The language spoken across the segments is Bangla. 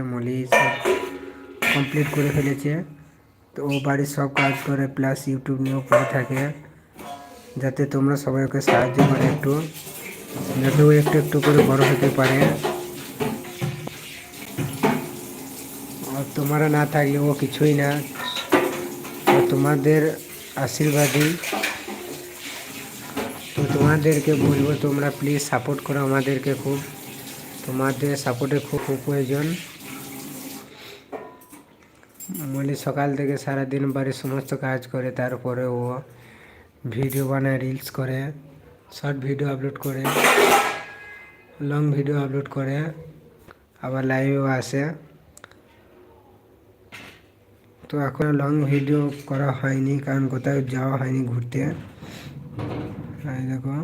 মলি সব কমপ্লিট করে ফেলেছে। তো ও বাড়ির সব কাজ করে প্লাস ইউটিউব নিয়েও করে থাকে। যাতে তোমরা সবাই ওকে সাহায্য করে একটু। যাতে ও একটু একটু করে বড় হতে পারে। আর তোমরা না থাকলে ও কিছুই না। তোমাদের আশীর্বাদই। তো তোমাদেরকে বলব, তোমরা প্লিজ সাপোর্ট করো আমাদেরকে খুব। তোমাদের সাপোর্টের খুব খুব প্রয়োজন। মলি সকাল থেকে সারাদিন বাড়ির সমস্ত কাজ করে, তারপরে ও ভিডিও বানায় রিলস করে শর্ট ভিডিও আপলোড করে লং ভিডিও আপলোড করে, আবার লাইভেও আসে। তো এখন লং ভিডিও করা হয়নি, কারণ কোথাও যাওয়া হয়নি ঘুরতে। দেখো।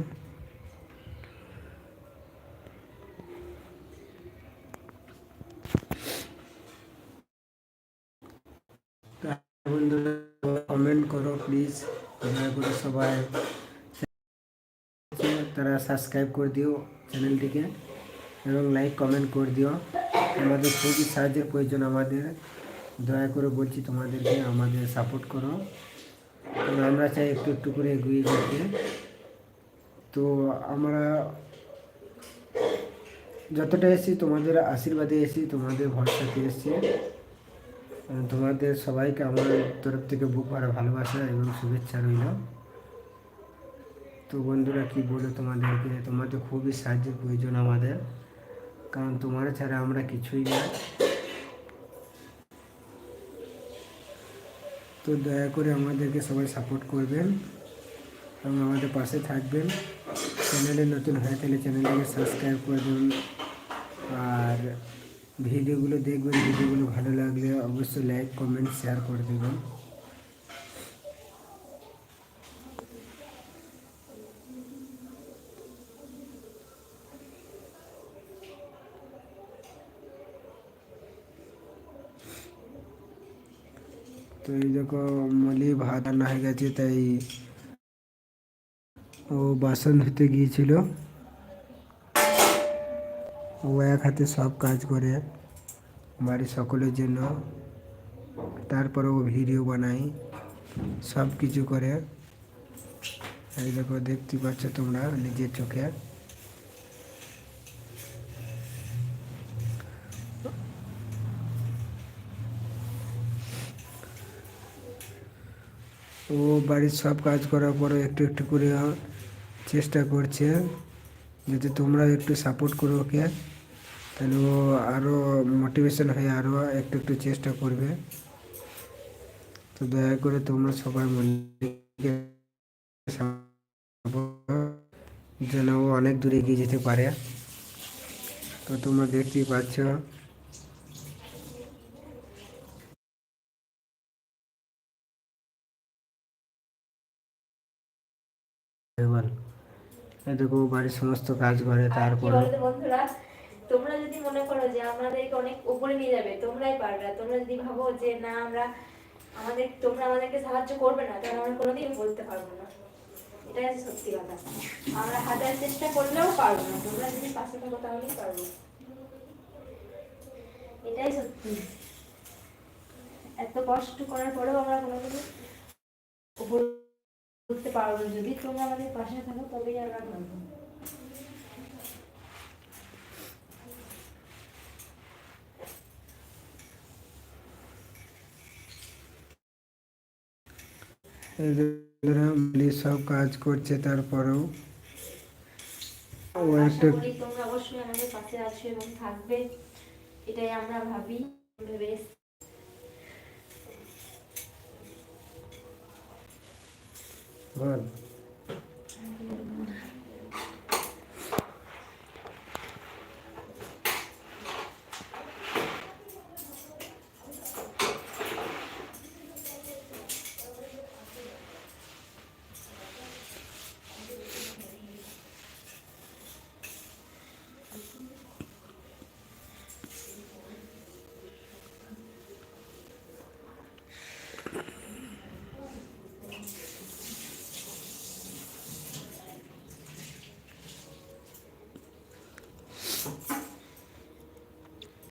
বন্ধুরা কমেন্ট করো প্লিজ দয়া করে সবাই। তারা সাবস্ক্রাইব করে দিও চ্যানেলটিকে এবং লাইক কমেন্ট করে দিও। আমাদের খুবই সাহায্যের প্রয়োজন আমাদের। দয়া করে বলছি তোমাদেরকে আমাদের সাপোর্ট করো। কারণ আমরা চাই একটু একটু করে এগিয়ে যেতে। তো আমরা যতটা এসেছি তোমাদের আশীর্বাদে এসেছি তোমাদের ভরসাতে এসেছি। আহ, তোমাদের সবাইকে আমার তরফ থেকে বুক ভরা ভালোবাসা এবং শুভেচ্ছা রইল। তো বন্ধুরা, কি বলে তোমাদেরকে? তোমাদের খুবই সাহায্যের প্রয়োজন আমাদের। কারণ তোমার ছাড়া আমরা কিছুই না। তো দয়া করে আমাদেরকে সবাই সাপোর্ট করবেন এবং আমাদের পাশে থাকবেন। চ্যানেলে নতুন হয়ে থাকলে চ্যানেলটাকে সাবস্ক্রাইব করে দেবেন আর ভিডিওগুলো দেখবেন ভিডিওগুলো ভালো লাগলে অবশ্যই লাইক কমেন্ট শেয়ার করে দেবেন তো এই দেখো মলি ভাত রান্না হয়ে গেছে তাই ও বাসন ধুতে গিয়েছিল ও এক হাতে সব কাজ করে, বাড়ির সকলের জন্য। তারপরে ও ভিডিও বানায়, সব কিছু করে। এই দেখো, দেখতে পাচ্ছ তোমরা নিজের চোখে। ও বাড়ির সব কাজ করার পরে একটু একটু করে চেষ্টা করছে। যাতে তোমরা একটু সাপোর্ট করো ওকে, তাহলে ও আরও মোটিভেশন হয়ে আরও একটু একটু চেষ্টা করবে। তো দয়া করে তোমরা সবাই মনে যেন ও অনেক দূরে এগিয়ে যেতে পারে। তো তোমরা দেখতেই পাচ্ছ। দেখো বাড়ির সমস্ত কাজ করে তারপরে? বন্ধুরা? তোমরা যদি মনে করো যে আমাদেরকে অনেক উপরে নিয়ে যাবে তোমরাই পারবে। তোমরা যদি ভাবো যে না আমরা আমাদের তোমরা আমাদেরকে সাহায্য করবে না তাহলে আমরা কোনোদিন বলতে পারব না। এটাই সত্যি কথা। আমরা হাজার চেষ্টা করলেও পারব না। তোমরা যদি পাশে থাকো তাহলেই পারব। এটাই সত্যি। এত কষ্ট করার পরেও আমরা কোনোদিন উপরে উঠতে পারব যদি তোমরা আমাদের পাশে থাকো তবেই আমরা পারব সব কাজ করছে তারপরেও ও একটা তোমরা অবশ্যই আমাদের পাশে আছো এবং থাকবে। এটাই আমরা ভাবি ভেবে এসেছি। বল